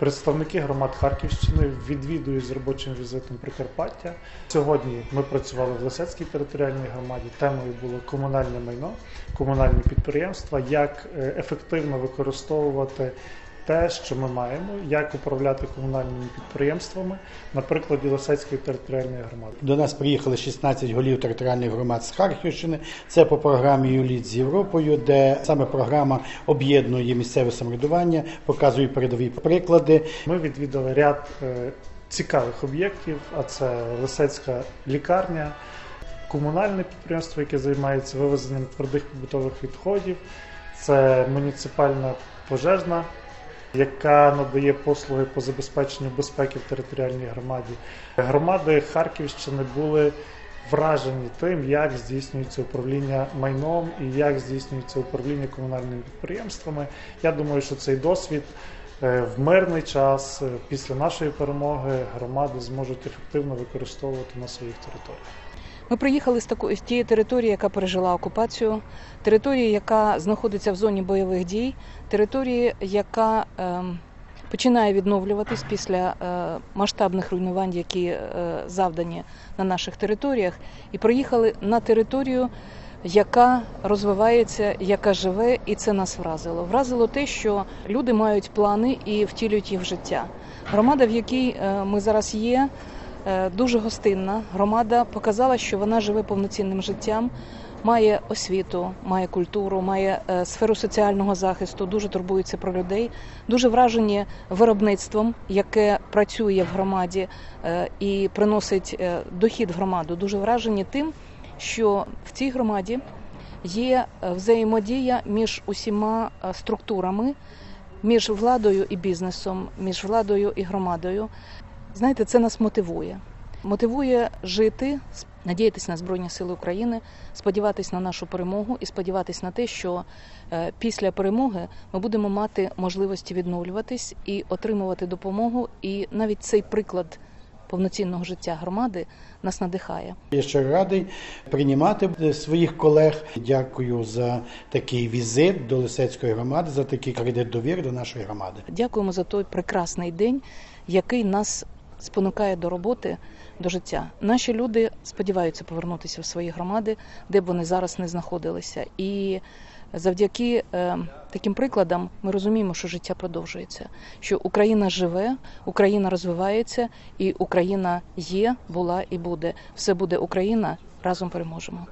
Представники громад Харківщини відвідують з робочим візитом Прикарпаття. Сьогодні ми працювали в Лисецькій територіальній громаді. Темою було комунальне майно, комунальні підприємства, як е, ефективно використовувати те, що ми маємо, як управляти комунальними підприємствами на прикладі Лисецької територіальної громади. До нас приїхали 16 голів територіальних громад з Харківщини. Це по програмі «Юліт з Європою, де саме програма об'єднує місцеве самоврядування, показує передові приклади. Ми відвідали ряд е, цікавих об'єктів, а це Лисецька лікарня, комунальне підприємство, яке займається вивезенням твердих побутових відходів, це муніципальна пожежна, яка надає послуги по забезпеченню безпеки в територіальній громаді. Громади Харківщини були вражені тим, як здійснюється управління майном і як здійснюється управління комунальними підприємствами. Я думаю, що цей досвід е, в мирний час е, після нашої перемоги громади зможуть ефективно використовувати на своїх територіях. Ми приїхали з такої з тієї території, яка пережила окупацію, території, яка знаходиться в зоні бойових дій, території, яка ем, починає відновлюватись після е, масштабних руйнувань, які е, завдані на наших територіях, і приїхали на територію, яка розвивається, яка живе, і це нас вразило. Вразило те, що люди мають плани і втілюють їх в життя. Громада, в якій е, ми зараз є, е, дуже гостинна. Громада показала, що вона живе повноцінним життям. Має освіту, має культуру, має е, сферу соціального захисту, дуже турбується про людей, дуже вражені виробництвом, яке працює в громаді е, і приносить е, дохід громаду. Дуже вражені тим, що в цій громаді є е, взаємодія між усіма е, структурами, між владою і бізнесом, між владою і громадою. Знаєте, це нас мотивує. Мотивує жити, надіятися на Збройні Сили України, сподіватися на нашу перемогу і сподіватися на те, що е, після перемоги ми будемо мати можливості відновлюватись і отримувати допомогу. І навіть цей приклад повноцінного життя громади нас надихає. Я ще радий приймати своїх колег. Дякую за такий візит до Лисецької громади, за такий кредит довіри до нашої громади. Дякуємо за той прекрасний день, який нас спонукає до роботи, до життя. Наші люди сподіваються повернутися в свої громади, де б вони зараз не знаходилися. І завдяки е, таким прикладам ми розуміємо, що життя продовжується, що Україна живе, Україна розвивається, і Україна є, була і буде. Все буде Україна. Разом переможемо.